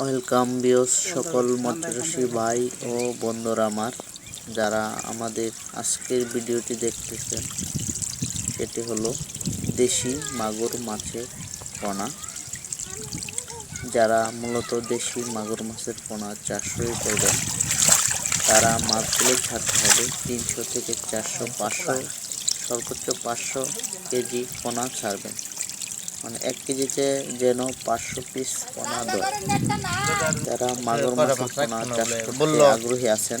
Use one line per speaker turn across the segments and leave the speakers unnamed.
Welcome বিয়স সকল মৎস্যচাষী ভাই ও বন্ধুরা আমার যারা আমাদের আজকের ভিডিওটি দেখতেছেন সেটি হলো দেশি মাগুর মাছের পোনা। যারা মূলত দেশি মাগুর মাছের পোনা চাষই করবেন তারা মাছগুলো ছাড়তে হবে তিনশো থেকে চারশো পাঁচশো সর্বোচ্চ পাঁচশো কেজি পোনা ছাড়বেন। মানে এক কেজিতে যেন পাঁচশো পিস পোনা দেয়। যারা মাগুর মাছের পোনা চাষ করতে আগ্রহী আছেন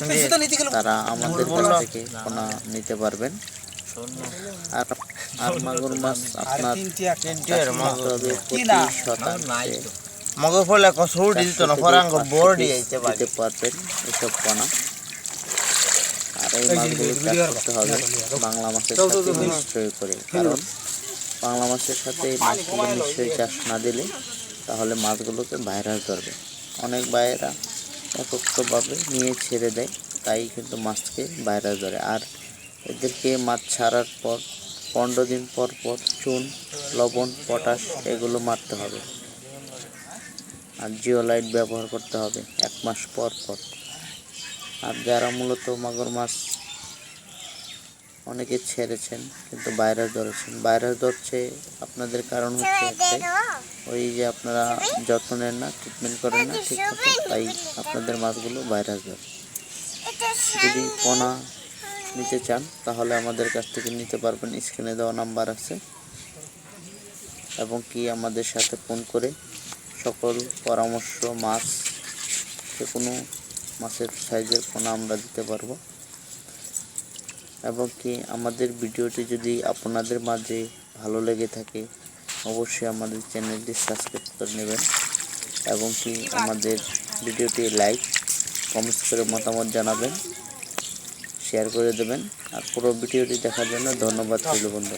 তারা আমাদের কাছ থেকে পোনা নিতে পারবেন। আর আর মাগুর মাছ আপনার চাষ প্রতি শতাংশে
মগর ফলে কসুর দিত না ফরাঙ্গ
দিতে পারবেন এসব পোনা। আর এই মাছগুলো চাষ করতে হবে বাংলা মাছের সাথে নিশ্চয়ই করে। কারণ বাংলা মাছের সাথে এই মাছগুলো নিশ্চয়ই চাষ না দিলে তাহলে মাছগুলোকে ভাইরাস ধরবে। অনেক ভাইয়েরা একত্রভাবে নিয়ে ছেড়ে দেয় তাই কিন্তু মাছকে ভাইরাস ধরে। আর এদেরকে মাছ ছাড়ার পর পনেরো দিন পর পর চুন লবণ পটাশ এগুলো মারতে হবে। আর জিওলাইট ব্যবহার করতে হবে এক মাস পর পর। আর যারা মূলত মাগুর মাছ অনেকে ছেড়েছেন কিন্তু ভাইরাস ধরেছেন ভাইরাস ধরছে আপনাদের কারণ হচ্ছে ওই যে আপনারা যত্ন নেন না ট্রিটমেন্ট করেন না ঠিক মতো তাই আপনাদের মাছগুলো ভাইরাস ধরে যদি পোনা নিতে চান তাহলে আমাদের কাছ থেকে নিতে পারবেন স্ক্রিনে দেওয়া নাম্বার আছে। এবং কি আমাদের সাথে ফোন করে সকল পরামর্শ মাছ যে কোনো মাছের সাইজের পোনা আমরা দিতে পারব। এবং কি আমাদের ভিডিওটি যদি আপনাদের মাঝে ভালো লেগে থাকে, অবশ্যই আমাদের চ্যানেলটি সাবস্ক্রাইব করে নেবেন এবং কি আমাদের ভিডিওটি লাইক কমেন্টস করে মতামত জানাবেন শেয়ার করে দেবেন। আর পুরো ভিডিওটি দেখার জন্য ধন্যবাদ রইল বন্ধু।